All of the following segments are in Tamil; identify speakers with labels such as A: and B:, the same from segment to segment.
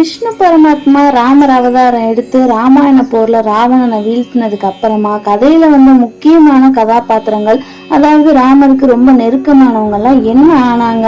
A: விஷ்ணு பரமாத்மா ராமர் அவதாரம் எடுத்து ராமாயண போர்ல ராவணனை வீழ்த்தினதுக்கு அப்புறமா கதையில வந்த முக்கியமான கதாபாத்திரங்கள் அதாவது ராமருக்கு ரொம்ப நெருக்கமானவங்க எல்லாம் என்ன ஆனாங்க?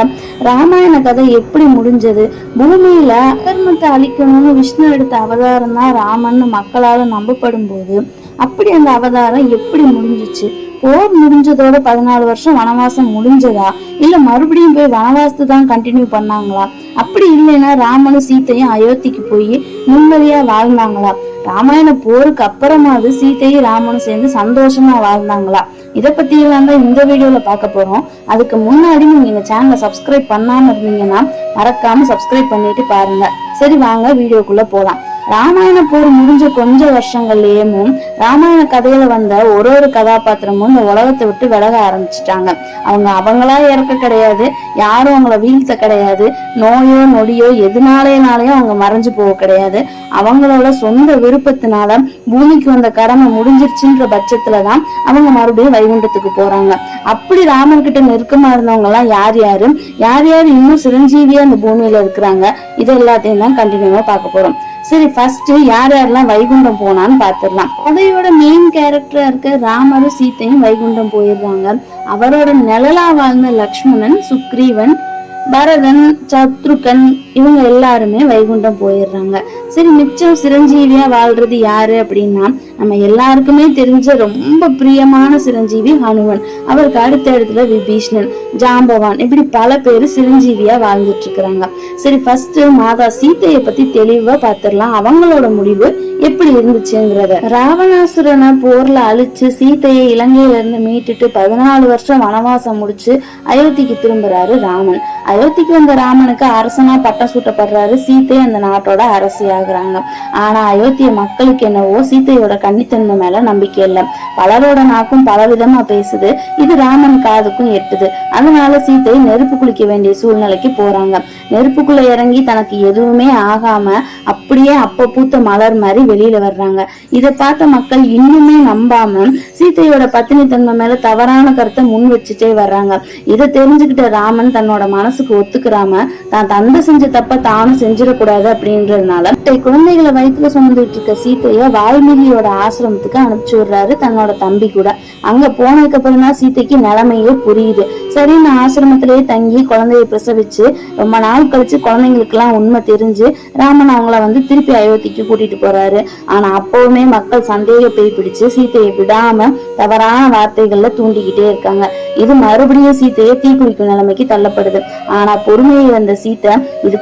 A: ராமாயண கதை எப்படி முடிஞ்சது? பூமியில அகர்மத்தை அழிக்கணும்னு விஷ்ணு எடுத்த அவதாரம் தான் ராமன்னு மக்களால நம்பப்படும் போது அப்படி அந்த அவதாரம் எப்படி முடிஞ்சுச்சு? போர் முடிஞ்சதோட பதினாலு வருஷம் வனவாசம் முடிஞ்சதா? இல்ல மறுபடியும் போய் வனவாசத்தை தான் கண்டினியூ பண்ணாங்களா? அப்படி இல்லைன்னா ராமனும் சீத்தையும் அயோத்திக்கு போய் நிம்மதியா வாழ்ந்தாங்களா? ராமாயண போருக்கு அப்புறமாவது சீத்தையும் ராமனும் சேர்ந்து சந்தோஷமா வாழ்ந்தாங்களா? இதை பத்தி எல்லாம் தான் இந்த வீடியோல பார்க்க போறோம். அதுக்கு முன்னாடி நீங்க எங்க சேனலை சப்ஸ்கிரைப் பண்ணாம இருந்தீங்கன்னா மறக்காம சப்ஸ்கிரைப் பண்ணிட்டு பாருங்க. சரி வாங்க வீடியோக்குள்ள போலாம். ராமாயண போர் முடிஞ்ச கொஞ்ச வருஷங்கள்லயும் ராமாயண கதையில வந்த ஒரு ஒரு கதாபாத்திரமும் இந்த உலகத்தை விட்டு விலக ஆரம்பிச்சிட்டாங்க. அவங்க அவங்களா இறக்க கிடையாது யாரும் அவங்கள வீழ்த்த கிடையாது நோயோ நொடியோ எதுனாலேனாலையும் அவங்க மறைஞ்சு போக கிடையாது. அவங்களோட சொந்த விருப்பத்தினால பூமிக்கு வந்த கடமை முடிஞ்சிருச்சுன்ற பட்சத்துலதான் அவங்க மறுபடியும் வைகுண்டத்துக்கு போறாங்க. அப்படி ராமன் கிட்ட நெருக்கமா இருந்தவங்க எல்லாம் யார் யாரு? யார் யார் இன்னும் சிரஞ்சீவியா இந்த பூமியில இருக்கிறாங்க? இது எல்லாத்தையும் தான் கண்டினியூவா பார்க்க போறோம். சரி ஃபர்ஸ்ட் யார் யாரெல்லாம் வைகுண்டம் போனான்னு பாத்துடலாம். கதையோட மெயின் கேரக்டரா இருக்க ராமரும் சீத்தையும் வைகுண்டம் போயிடுறாங்க. அவரோட நிழலா வாழ்ந்த லக்ஷ்மணன் சுக்ரீவன் பரதன் சத்ருகன் இவங்க எல்லாருமே வைகுண்டம் போயிடுறாங்க. சரி மிச்சம் சிரஞ்சீவியா வாழ்றது யாரு அப்படின்னா நம்ம எல்லாருக்குமே தெரிஞ்ச ரொம்ப பிரியமான சிரஞ்சீவி ஹனுமன். அவருக்கு அடுத்த இடத்துல விபீஷ்ணன் ஜாம்பவான் இப்படி பல பேர் சிரஞ்சீவியா வாழ்ந்துட்டு இருக்கிறாங்க. சரி ஃபர்ஸ்ட் மாதா சீத்தையை பத்தி தெளிவா பாத்திரலாம். அவங்களோட முடிவு எப்படி இருந்துச்சுங்கிறத. ராவணாசுரனை போர்ல அழிச்சு சீத்தையை இலங்கையில இருந்து மீட்டுட்டு பதினாலு வருஷம் வனவாசம் முடிச்சு அயோத்திக்கு திரும்புறாரு ராமன். அயோத்திக்கு வந்த ராமனுக்கு அரசனா பட்ட சூட்டப்படுறாரு. சீத்தை அந்த நாட்டோட அரசி ஆகுறாங்க ஆனா அயோத்திய மக்களுக்கு என்னவோ சீத்தையோட கன்னித்தன்மை மேல நம்பிக்கை இல்லை. பலரோட நாக்கும் பல விதமா பேசுது. இது ராமன் காதுக்கும் எட்டுது. அதனால சீத்தை நெருப்பு குளிக்க வேண்டிய சூழ்நிலைக்கு போறாங்க. நெருப்புக்குள்ள இறங்கி தனக்கு எதுவுமே ஆகாம அப்படியே அப்ப பூத்த மலர் மாதிரி வெளியில வர்றாங்க. இதை பார்த்த மக்கள் இன்னுமே நம்பாம சீத்தையோட பத்தினி தன்மை மேல தவறான கருத்தை முன் வச்சுட்டே வர்றாங்க. இதை தெரிஞ்சுக்கிட்ட ராமன் தன்னோட மனசுக்கு ஒத்துக்கிறாம தான் தந்தை செஞ்ச தப்ப தானும் செஞ்சிடக்கூடாது அப்படின்றதுனால குழந்தைகளை வயிற்றுல சுமந்துட்டு இருக்க சீதைய வால்மீகியோட ஆசிரமத்துக்கு அனுப்பிச்சு விடுறாரு. தன்னோட தம்பி கூட. அங்க போனதுக்கு அப்புறம் தான் சீத்தைக்கு நிலைமையே புரியுது. சரின்னு ஆசிரமத்திலேயே தங்கி குழந்தையை பிரசவிச்சு ரொம்ப நாள் கழிச்சு குழந்தைங்களுக்கு எல்லாம் உண்மை தெரிஞ்சு ராமன் அவங்கள வந்து திருப்பி அயோத்திக்கு கூட்டிட்டு போறாரு. ஆனா அப்பவுமே மக்கள் சந்தேக பேய் பிடிச்சு சீதையை விடாம தவறான வார்த்தைகள்ல தூண்டிக்கிட்டே இருக்காங்க. இது மறுபடியும் சீத்தையை தீக்குளிக்கும் நிலைமைக்கு தள்ளப்படுது. ஆனா பொறுமையை வந்த சீத்தை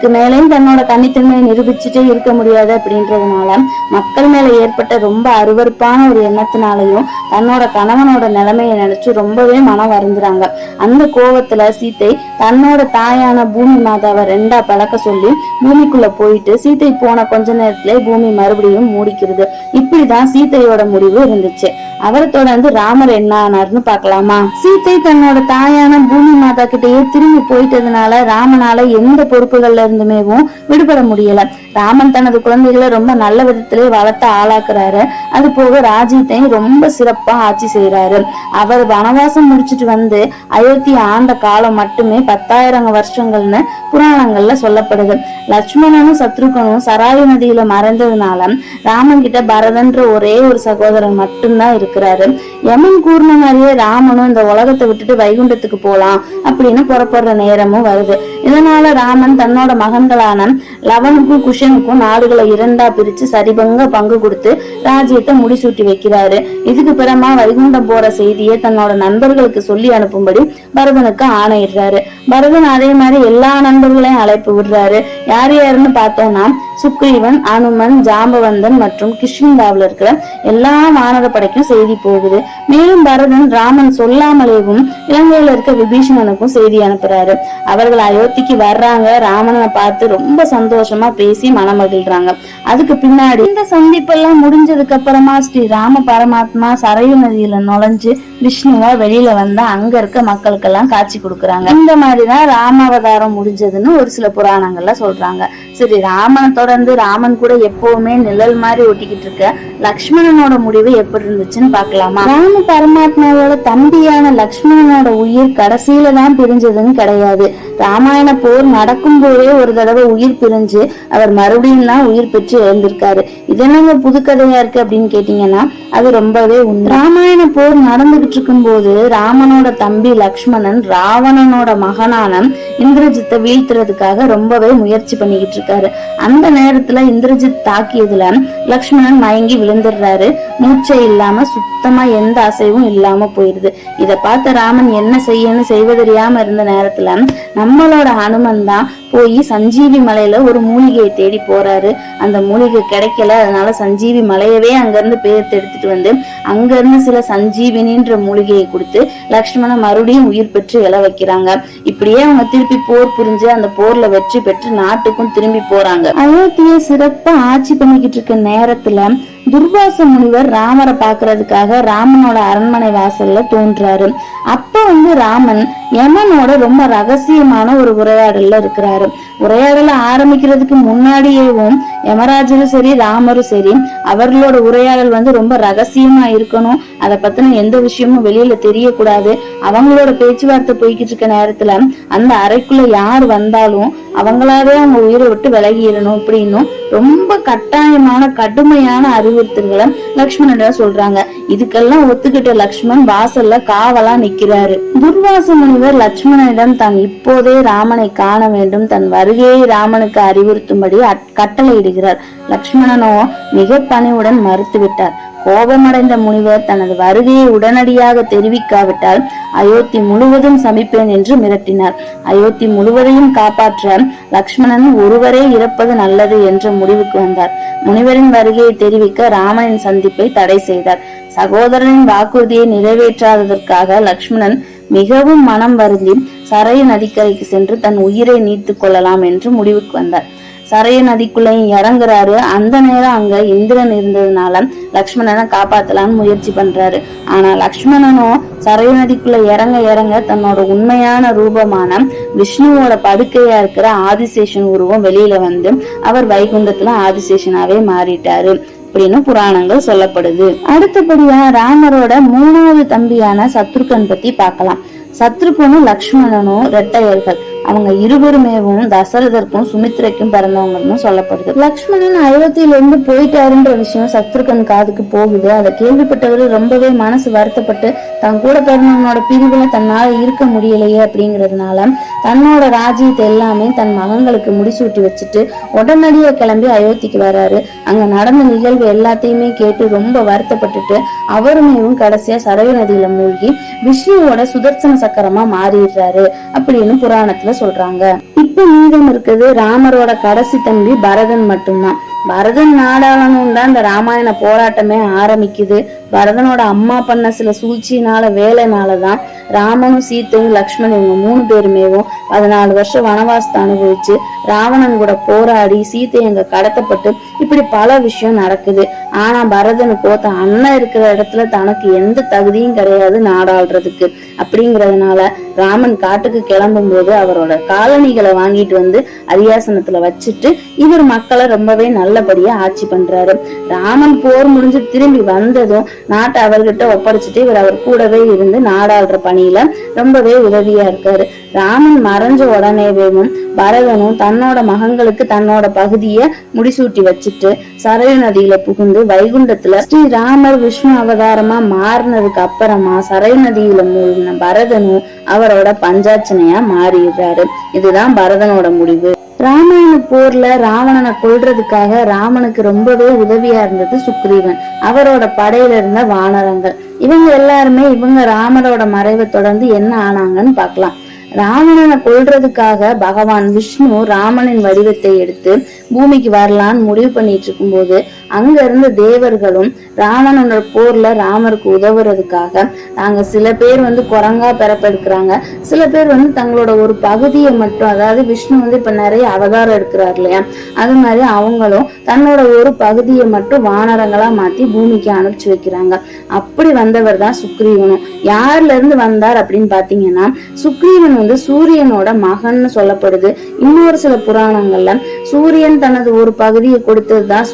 A: இதுக்கு மேலேயும் தன்னோட தனித்தன்மையை நிரூபிச்சுட்டே இருக்க முடியாது அப்படின்றதுனால மக்கள் மேல ஏற்பட்ட ரொம்ப அருவருப்பான ஒரு எண்ணத்தினாலையும் தன்னோட கணவனோட நிலைமையை நினைச்சு ரொம்பவே மனம் வருந்துறாங்க. அந்த கோவத்துல சீத்தை தன்னோட தாயான பூமி மாதாவை ரெண்டா பழக்க சொல்லி பூமிக்குள்ள போயிட்டு சீத்தை போன கொஞ்ச நேரத்திலே பூமி மறுபடியும் மூடிக்கிறது. இப்படிதான் சீத்தையோட முடிவு இருந்துச்சு. அவரை தொடர்ந்து ராமர் என்ன ஆனார்னு பார்க்கலாமா? சீத்தை தன்னோட தாயான பூமி மாதா கிட்டயே திரும்பி போயிட்டதுனால ராமனால எந்த பொறுப்புகள்ல இருந்துமேவும் விடுபட முடியல. ராமன் தனது குழந்தைகளை ரொம்ப நல்ல விதத்திலே வளர்த்து ஆளாக்குறாரு. அது போக ராஜ்யத்தையும் ரொம்ப சிறப்பா ஆட்சி செய்யறாரு அவர் வனவாசம் முடிச்சிட்டு வந்து அயோத்தி ஆண்ட காலம் மட்டுமே பத்தாயிரம் வருஷங்கள்னு புராணங்கள்ல சொல்லப்படுது. லட்சுமணனும் சத்ருகனும் சராயு நதியில மறைந்ததுனால ராமன் கிட்ட பரதன்ற ஒரே ஒரு சகோதரன் மட்டும்தான் இருக்கிறாரு. யமன் கூர்ண மாதிரியே ராமனும் இந்த உலகத்தை விட்டுட்டு வைகுண்டத்துக்கு போலாம் அப்படின்னு புறப்படுற நேரமும் வருது. இதனால ராமன் தன்னோட மகன்களான லவனுக்கும் குஷனுக்கும் நாடுகளை இரண்டா பிரிச்சு சரிபங்க பங்கு கொடுத்து ராஜ்யத்தை முடிசூட்டி வைக்கிறாரு. இதுக்கு பிறமா வைகுண்டம் போற செய்தியை தன்னோட நண்பர்களுக்கு சொல்லி அனுப்பும்படி பரதனுக்கு ஆணையிடுறாரு. பரதன் அதே மாதிரி எல்லா நண்பர்களையும் அழைப்பு விடுறாரு. யார் யாருன்னு பார்த்தோம்னா சுக்ரீவன் அனுமன் ஜாம்பவந்தன் மற்றும் கிஷ்கிந்தாவில் இருக்கிற எல்லா வானர படைக்கும் செய்தி போகுது. மேலும் பரதன் ராமன் சொல்லாமலேவும் இலங்கையில இருக்க விபீஷணனுக்கும் செய்தி அனுப்புறாரு. அவர்கள் அயோத்திக்கு வர்றாங்க. ராமனை பார்த்து ரொம்ப சந்தோஷமா பேசி மனமகிழ்றாங்க அதுக்கு பின்னாடி இந்த சந்திப்பெல்லாம் முடிஞ்சதுக்கு அப்புறமா ஸ்ரீ ராம பரமாத்மா சரையு நதியில நுழைஞ்சு விஷ்ணுவா வெளியில வந்தா அங்க இருக்க மக்களுக்கெல்லாம் காட்சி கொடுக்குறாங்க. இந்த மாதிரிதான் ராமாவதாரம் முடிஞ்சதுன்னு ஒரு சில புராணங்கள்ல சொல்றாங்க. சரி ராமனை தொடர்ந்து ராமன் கூட எப்பவுமே நிழல் மாதிரி ஒட்டிக்கிட்டு இருக்க லக்ஷ்மணனோட முடிவு எப்படி இருந்துச்சுன்னு பாக்கலாமா ராம பரமாத்மாவோட தம்பியான லக்ஷ்மணனோட உயிர் கடைசியில தான் பிரிஞ்சதுன்னு கிடையாது. ராமாயண போர் நடக்கும் போதே ஒரு தடவை உயிர் பிரிஞ்சு அவர் மறுபடியும் தான் உயிர் பெற்று எழுந்திருக்காரு. இது என்னங்க புது கதையா இருக்கு அப்படின்னு கேட்டீங்கன்னா அது ரொம்பவே உண்மை. ராமாயண போர் நடந்துகிட்டு இருக்கும் போது ராமனோட தம்பி லக்ஷ்மணன் ராவணனோட மகனான இந்திரஜித்தை வீழ்த்துறதுக்காக ரொம்பவே முயற்சி பண்ணிக்கிட்டு இருக்காரு. அந்த நேரத்துல இந்திரஜித் தாக்கியதுல லக்ஷ்மணன் மயங்கி விழுந்துடுறாரு. மூச்சை இல்லாம சுத்தமா எந்த அசைவும் இல்லாம போயிருது. இதை பார்த்த ராமன் என்ன செய்யன்னு செய்வதறியாம இருந்த நேரத்துல நம்மளோட ஹனுமன் தான் போய் சஞ்சீவி மலையில ஒரு மூலிகையை தேடி போறாரு. அந்த மூலிகை கிடைக்கல. அதனால சஞ்சீவி மலையவே அங்க இருந்து பேர்த்து எடுத்துட்டு வந்து அங்க இருந்து சில சஞ்சீவினின்ற மூலிகையை கொடுத்து லக்ஷ்மண மறுபடியும் உயிர் பெற்று எழ வைக்கிறாங்க. இப்படியே அவங்க திருப்பி போர் புரிஞ்சு அந்த போர்ல வெற்றி பெற்று நாட்டுக்கும் திரும்பி போறாங்க. அயோத்தியை சிறப்பா ஆட்சி பண்ணிக்கிட்டு இருக்க நேரத்துல துர்வாச முனிவர் ராமரை பாக்குறதுக்காக ராமனோட அரண்மனை வாசல்ல தோன்றாரு. அப்ப வந்து ராமன் யமனோட ரொம்ப ரகசியமான ஒரு உரையாடல்ல இருக்கிறாரு. உரையாடல ஆரம்பிக்கிறதுக்கு முன்னாடியேவும் யமராஜரும் சரி ராமரும் சரி அவர்களோட உரையாடல் வந்து ரொம்ப ரகசியமா இருக்கணும். அதை பத்தின எந்த விஷயமும் வெளியில தெரியக்கூடாது. அவங்களோட பேச்சுவார்த்தை போய்கிட்டு இருக்க நேரத்துல அந்த அறைக்குள்ள யார் வந்தாலும் அவங்களாவே அவங்க உயிரை விட்டு விலகிடணும் அப்படின்னும் ரொம்ப கட்டாயமான கடுமையான அறிவுறுத்தல்களை லக்ஷ்மணன் சொல்றாங்க. இதுக்கெல்லாம் ஒத்துக்கிட்ட லக்ஷ்மண் வாசல்ல காவலா நிக்கிறாரு. துர்வாச முனிவர் லட்சுமணனிடம் தான் இப்போதே ராமனை காண வேண்டும். தன் வருகையை ராமனுக்கு அறிவுறுத்தும்படி அட்- விடுகிறார் லக்ஷ்மணனோ மிக பணிவுடன் மறுத்துவிட்டார். கோபமடைந்த முனிவர் தனது வருகையை உடனடியாக தெரிவிக்காவிட்டால் அயோத்தி முழுவதும் சமிப்பேன் என்று மிரட்டினார். அயோத்தி முழுவதையும் காப்பாற்ற லக்ஷ்மணன் ஒருவரே இறப்பது நல்லது என்ற முடிவுக்கு வந்தார். முனிவரின் வருகையை தெரிவிக்க ராமனின் சந்திப்பை தடை செய்தார். சகோதரனின் வாக்குறுதியை நிறைவேற்றாததற்காக லக்ஷ்மணன் மிகவும் மனம் வருந்தி சரையு நதிக்கரைக்கு சென்று தன் உயிரை நீத்துக் கொள்ளலாம் என்று முடிவுக்கு வந்தார். சரைய நதிக்குள்ளேயும் இறங்குறாரு. அந்த நேரம் அங்க இந்திரன் இருந்ததுனால லக்ஷ்மணனை காப்பாத்தலாம்னு முயற்சி பண்றாரு. ஆனா லக்ஷ்மணனும் சரைய நதிக்குள்ள இறங்க இறங்க தன்னோட உண்மையான ரூபமான விஷ்ணுவோட படுக்கையா இருக்கிற ஆதிசேஷன் உருவம் வெளியில வந்து அவர் வைகுண்டத்துல ஆதிசேஷனாவே மாறிட்டாரு அப்படின்னு புராணங்கள் சொல்லப்படுது. அடுத்தபடியா ராமரோட மூணாவது தம்பியான சத்ருகன் பத்தி பார்க்கலாம். சத்ருகனும் லக்ஷ்மணனும் ரெட்டையர்கள் அவங்க இருவருமேவும் தசரதற்கும் சுமித்ரைக்கும் பிறந்தவங்கன்னு சொல்லப்படுது. லக்ஷ்மணன் அயோத்தியில இருந்து போயிட்டாருன்ற விஷயம் சத்ருகன் காதுக்கு போகுது. அதை கேள்விப்பட்டவர் ரொம்பவே மனசு வருத்தப்பட்டு தன் கூட பிறந்தவனோட பிரிவுல தன்னால் இருக்க முடியலையே அப்படிங்கிறதுனால தன்னோட ராஜ்யத்தை எல்லாமே தன் மகன்களுக்கு முடிசூட்டி வச்சுட்டு உடனடியா கிளம்பி அயோத்திக்கு வராரு. அங்க நடந்த நிகழ்வு எல்லாத்தையுமே கேட்டு ரொம்ப வருத்தப்பட்டுட்டு அவருமேவும் கடைசியா சரவி நதியில மூழ்கி விஷ்ணுவோட சுதர்சன சக்கரமா மாறிடுறாரு அப்படின்னு புராணத்துல சொல்றாங்க. இப்ப மீதம் இருக்குது ராமரோட கடைசி தம்பி பரதன் மட்டும்தான். பரதன் நாடாளனும் தான் இந்த ராமாயண போராட்டமே ஆரம்பிக்குது. பரதனோட அம்மா பண்ண சில சூழ்ச்சியினால வேலைனாலதான் ராமனும் சீத்தையும் லக்ஷ்மண் இவங்க மூணு பேருமேவும் பதினாலு வருஷம் வனவாசத்தை அனுபவிச்சு ராவணன் கூட போராடி சீத்தை அங்க கடத்தப்பட்டு இப்படி பல விஷயம் நடக்குது. ஆனா பரதனுக்கோ தன் அண்ணன் இருக்கிற இடத்துல தனக்கு எந்த தகுதியும் கிடையாது நாடாளுறதுக்கு. அப்படிங்கறதுனால ராமன் காட்டுக்கு கிளம்பும் போது அவரோட காலணிகளை வாங்கிட்டு வந்து அரியாசனத்துல வச்சுட்டு இவர் மக்களை ரொம்பவே நல்லபடியா ஆட்சி பண்றாரு. ராமன் போர் முடிஞ்சு திரும்பி வந்ததும் நாட்டை அவர்கிட்ட ஒப்படைச்சிட்டு இவர் அவர் கூடவே இருந்து நாடாளுற பணியில ரொம்பவே உதவியா இருக்காரு. ராமன் மறைஞ்ச உடனேவேவும் பரதனும் தன்னோட மகன்களுக்கு தன்னோட பகுதிய முடிசூட்டி வச்சுட்டு சரயு நதியில புகுந்து வைகுண்டத்துல ஸ்ரீ ராமர் விஷ்ணு அவதாரமா மாறினதுக்கு அப்புறமா சரயு நதியில மூழ்கின பரதனும் அவரோட பஞ்சாட்சனையா மாறிடுறாரு. இதுதான் பரதனோட முடிவு. ராமாயண போர்ல ராவணனை கொள்றதுக்காக ராமனுக்கு ரொம்பவே உதவியா இருந்தது சுக்ரீவன். அவரோட படையில இருந்த வானரங்கள். இவங்க எல்லாருமே இவங்க ராமரோட மறைவை தொடர்ந்து என்ன ஆனாங்கன்னு பார்க்கலாம். ராவணனை கொள்றதுக்காக பகவான் விஷ்ணு ராமனின் வடிவத்தை எடுத்து பூமிக்கு வரலான்னு முடிவு பண்ணிட்டு இருக்கும்போது அங்க இருந்த தேவர்களும் ராவணனோட போர்ல ராமருக்கு உதவுறதுக்காக தாங்க சில பேர் வந்து குரங்கா பிறப்பெடுக்கிறாங்க சில பேர் வந்து தங்களோட ஒரு பகுதியை மட்டும் அதாவது விஷ்ணு வந்து இப்ப நிறைய அவதாரம் எடுக்கிறார் இல்லையா? அது மாதிரி அவங்களும் தன்னோட ஒரு பகுதியை மட்டும் வானரங்களா மாத்தி பூமிக்கு அனுப்பிச்சு வைக்கிறாங்க. அப்படி வந்தவர் தான் சுக்ரீவனும். யார்ல இருந்து வந்தார் அப்படின்னு பாத்தீங்கன்னா சுக்ரீவன் வந்து சூரியனோட மகன்னு சொல்லப்படுது. இன்னொரு சில புராணங்கள்ல சூரியன் தனது ஒரு பகுதியை கொடுத்தது தான்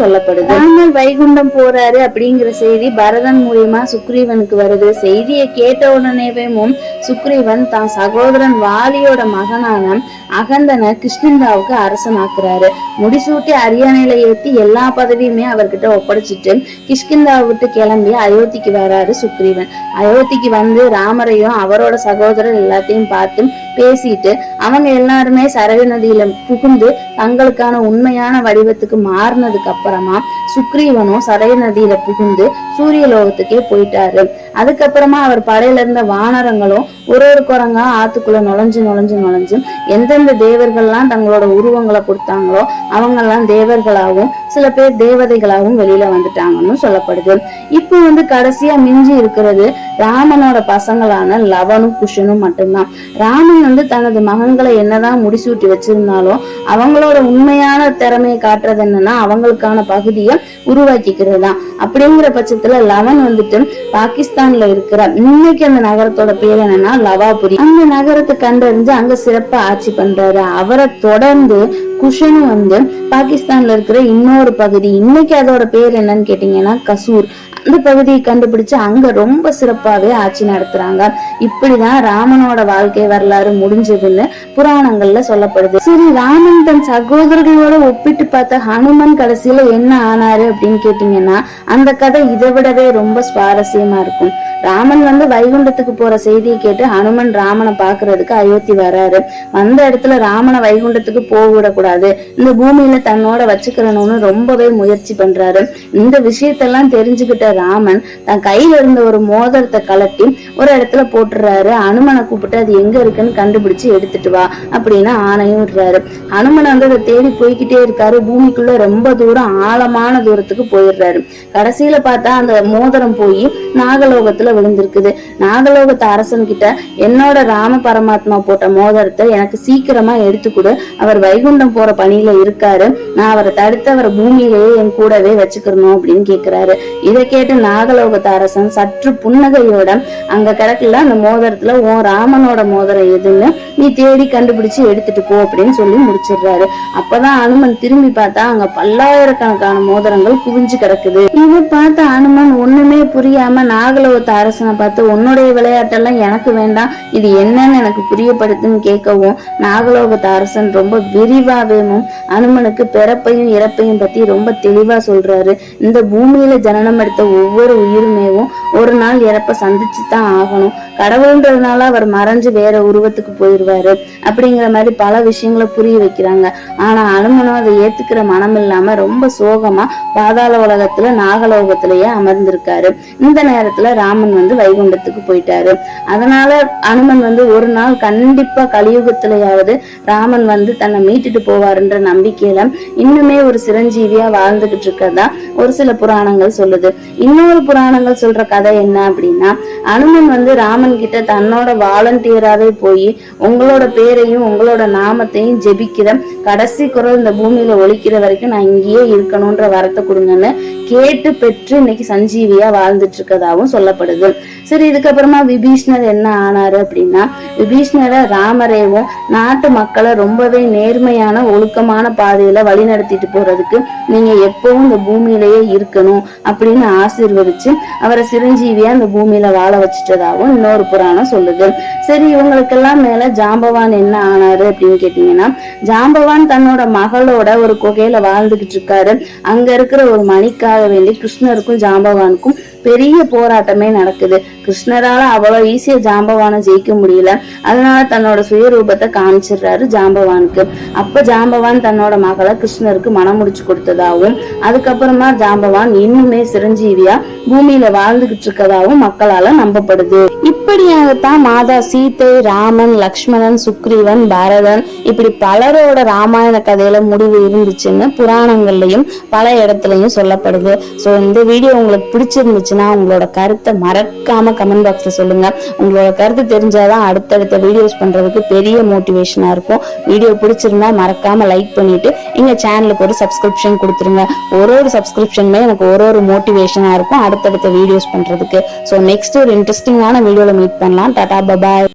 A: சொல்லப்படுது. ராமர் வைகுண்டம் போறாரு அப்படிங்கிற செய்தி பரதன் மூலியமா சுக்ரீவனுக்கு வருது. செய்தியை கேட்ட உடனேவேமும் சுக்ரீவன் தான் சகோதரன் வாலியோட மகனான அகந்தனை கிருஷ்ணந்தாவுக்கு அரசனாக்குறாரு. முடிசூட்டி அரியணையில ஏத்தி எல்லா பதவியுமே அவர்கிட்ட ஒப்படைச்சிட்டு கிஷ்கிந்தா விட்டு கிளம்பி அயோத்திக்கு வராரு சுக்ரீவன். அயோத்திக்கு வந்து ராமரையும் அவரோட சகோதரர் எல்லாத்தையும் பார்த்து பேசிட்டு அவங்க எல்லாருமே சரவி நதியில புகுந்து தங்களுக்கான உண்மையான வடிவத்துக்கு மாறினதுக்கு அப்புறம் அப்புறமா சுக்ரீவனும் சரவி நதியில புகுந்து சூரியலோகத்துக்கே போயிட்டாரு. அதுக்கப்புறமா அவர் படையில இருந்த வானரங்களும் ஒரு ஒரு குரங்கா ஆத்துக்குள்ள நுழைஞ்சு நுழைஞ்சு நுழைஞ்சு எந்தெந்த தேவர்கள்லாம் தங்களோட உருவங்களை கொடுத்தாங்களோ அவங்கெல்லாம் தேவர்களாகவும் சில பேர் தேவதைகளாகவும் வெளியில வந்துட்டாங்கன்னு சொல்லப்படுது. இப்போ வந்து கடைசியா மிஞ்சி இருக்கிறது ராமனோட பசங்களான லவனும் குஷனும் மட்டும்தான். ராமன் வந்து தனது மகன்களை என்னதான் முடிசூட்டி வச்சிருந்தாலும் அவங்களோட உண்மையான திறமையை காட்டுறது என்னன்னா அவங்களுக்கான பகுதியை உருவாக்கிக்கிறது தான் அப்படிங்கிற பட்சத்துல லவன் வந்துட்டு பாகிஸ்தான்ல இருக்கிற இன்னைக்கு அந்த நகரத்தோட பேர் என்னன்னா லவாபுரி. அந்த நகரத்தை கண்டறிஞ்சு அங்க சிறப்பா ஆட்சி பண்றாரு. அவரை தொடர்ந்து குஷன் வந்து பாகிஸ்தான்ல இருக்கிற இன்னொரு பகுதி. இன்னைக்கு அதோட பேர் என்னன்னு கேட்டீங்கன்னா கசூர். அந்த பகுதியை கண்டுபிடிச்சு அங்க ரொம்ப சிறப்பாவே ஆட்சி நடத்துறாங்க. இப்படிதான் ராமனோட வாழ்க்கை வரலாறு முடிஞ்சதுன்னு புராணங்கள்ல சொல்லப்படுது. சரி ராமன் தன் சகோதரர்களோட ஒப்பிட்டு பார்த்த ஹனுமன் கடைசியில என்ன ஆனாரு அப்படின்னு கேட்டீங்கன்னா அந்த கதை இதை விடவே ரொம்ப சுவாரஸ்யமா இருக்கும். ராமன் வந்து வைகுண்டத்துக்கு போற செய்தியை கேட்டு ஹனுமன் ராமனை பாக்குறதுக்கு அயோத்தி வராரு. வந்த இடத்துல ராமனை வைகுண்டத்துக்கு போக விடக்கூடாது. இந்த பூமியில தன்னோட வச்சுக்கிறணும்னு ரொம்பவே முயற்சி பண்றாரு. இந்த விஷயத்தெல்லாம் தெரிஞ்சுக்கிட்ட ராமன் தன் கையில் இருந்த ஒரு மோதிரத்தை கலட்டி ஒரு இடத்துல போட்டுறாரு அனுமனை கூப்பிட்டு அது எங்க இருக்குன்னு கண்டுபிடிச்சு எடுத்துட்டு வா அப்படின்னு ஆணையும் விடுறாரு. அனுமன் வந்து அதை தேடி போய்கிட்டே இருக்காரு. பூமிக்குள்ள ரொம்ப தூரம் ஆழமான தூரத்துக்கு போயிடுறாரு. கடைசியில பார்த்தா அந்த மோதிரம் போய் நாகலோகத்துல விழுந்திருக்குது. நாகலோகத்து அரசன் கிட்ட என்னோட ராம பரமாத்மா போட்ட மோதிரத்தை எனக்கு சீக்கிரமா எடுத்து கொடு. அவர் வைகுண்டம் போற பணியில இருக்காரு. நான் அவரை தடுத்து அவரை பூமியிலேயே என் கூடவே வச்சுக்கிறணும் அப்படின்னு கேக்குறாரு. இதை கேட்டு கேட்டு நாகலோகத்து அரசன் சற்று புன்னகையோட அங்க கிடக்கல அந்த மோதிரத்துல உன் ராமனோட மோதிரம் எதுன்னு நீ தேடி கண்டுபிடிச்சு எடுத்துட்டு போ அப்படின்னு சொல்லி முடிச்சிடுறாரு. அப்பதான் அனுமன் திரும்பி பார்த்தா அங்க பல்லாயிரக்கணக்கான மோதிரங்கள் குவிஞ்சு கிடக்குது. இதை பார்த்த அனுமன் ஒண்ணுமே புரியாம நாகலோகத்து அரசனை பார்த்து உன்னுடைய விளையாட்டெல்லாம் எனக்கு வேண்டாம் இது என்னன்னு எனக்கு புரியப்படுத்துன்னு கேட்கவும் நாகலோகத்து அரசன் ரொம்ப விரிவாகவும் அனுமனுக்கு பிறப்பையும் இறப்பையும் பத்தி ரொம்ப தெளிவா சொல்றாரு. இந்த பூமியில ஜனனம் எடுத்த ஒவ்வொரு உயிருமேவும் ஒரு நாள் இறப்ப சந்திச்சு தான் ஆகணும். கடவுள்ன்றதுனால அவர் மறைஞ்சு வேற உருவத்துக்கு போயிருவாரு. அப்படிங்கிற மாதிரி பல விஷயங்களை புரிய வைக்கிறாங்க. ஆனா அனுமனும் அதை ஏத்துக்கிற மனம் இல்லாம ரொம்ப சோகமா பாதாள உலகத்துல நாகலோகத்திலேயே அமர்ந்திருக்காரு. இந்த நேரத்துல ராமன் வந்து வைகுண்டத்துக்கு போயிட்டாரு. அதனால அனுமன் வந்து ஒரு நாள் கண்டிப்பா கலியுகத்திலேயாவது ராமன் வந்து தன்னை மீட்டுட்டு போவாருன்ற நம்பிக்கையில இன்னுமே ஒரு சிரஞ்சீவியா வாழ்ந்துகிட்டு இருக்கதா ஒரு சில புராணங்கள் சொல்லுது. இன்னொரு புராணங்கள் சொல்ற கதை என்ன அப்படின்னா அனுமன் வந்து ராமன் கிட்ட தன்னோட வாலண்டியராவே போய் உங்களோட பேரையும் உங்களோட நாமத்தையும் ஜெபிக்கிற கடைசி குரல் இந்த பூமியில ஒழிக்கிற வரைக்கும் நான் இங்கேயே இருக்கணும்ன்ற வரத்தை கொடுங்கன்னு கேட்டு பெற்று இன்னைக்கு சஞ்சீவியா வாழ்ந்துட்டு இருக்கதாகவும் சொல்லப்படுது. சரி இதுக்கப்புறமா விபீஷ்ணர் என்ன ஆனாரு அப்படின்னா விபீஷ்ணரை ராமரேவும் நாட்டு மக்களை ரொம்பவே நேர்மையான ஒழுக்கமான பாதையில வழி நடத்திட்டு போறதுக்கு நீங்க எப்பவும் இந்த பூமியிலேயே இருக்கணும் அப்படின்னு ஆசீர்வதிச்சு அவரை சிரஞ்சீவியா இந்த பூமியில வாழ வச்சுட்டதாகவும் இன்னொரு புராணம் சொல்லுது. சரி இவங்களுக்கெல்லாம் மேல ஜாம்பவான் என்ன ஆனாரு அப்படின்னு கேட்டீங்கன்னா ஜாம்பவான் தன்னோட மகளோட ஒரு குகையில வாழ்ந்துகிட்டு இருக்காரு அங்க இருக்கிற ஒரு மணிக்கா மணிக்காக வேண்டி கிருஷ்ணருக்கும் ஜாம்பவானுக்கும் பெரிய போராட்டமே நடக்குது. கிருஷ்ணரால அவ்வளவு ஈஸியா ஜாம்பவானை ஜெயிக்க முடியல. அதனால தன்னோட சுயரூபத்தை காமிச்சிடுறாரு ஜாம்பவானுக்கு. அப்ப ஜாம்பவான் தன்னோட மகளை கிருஷ்ணருக்கு மனம் முடிச்சு கொடுத்ததாகவும் அதுக்கப்புறமா ஜாம்பவான் இன்னுமே சிரஞ்சீவியா பூமியில வாழ்ந்துகிட்டு இருக்கதாகவும் மக்களால நம்பப்படுது. இப்படியாகத்தான் மாதா சீதை ராமன் லக்ஷ்மணன் சுக்ரீவன் பரதன் இப்படி பலரோட ராமாயண கதையில முடிவு இருந்துச்சுன்னு புராணங்கள்லயும் பல இடத்துலயும் சொல்லப்படுது. ஸோ இந்த வீடியோ உங்களுக்கு பிடிச்சிருந்துச்சுன்னா உங்களோட கருத்தை மறக்காம கமெண்ட் பாக்ஸ்ல சொல்லுங்க. உங்களோட கருத்து தெரிஞ்சாதான் அடுத்தடுத்த வீடியோஸ் பண்றதுக்கு பெரிய மோட்டிவேஷனா இருக்கும். வீடியோ பிடிச்சிருந்தா மறக்காம லைக் பண்ணிட்டு எங்க சேனலுக்கு ஒரு சப்ஸ்கிரிப்ஷன் கொடுத்துருங்க. ஒரு ஒரு சப்ஸ்கிரிப்ஷனுமே எனக்கு ஒரு ஒரு மோட்டிவேஷனா இருக்கும் அடுத்தடுத்த வீடியோஸ் பண்றதுக்கு. ஸோ நெக்ஸ்ட் ஒரு இன்ட்ரெஸ்டிங்கான வீடியோல மீட் பண்ணலாம். Tata bye bye.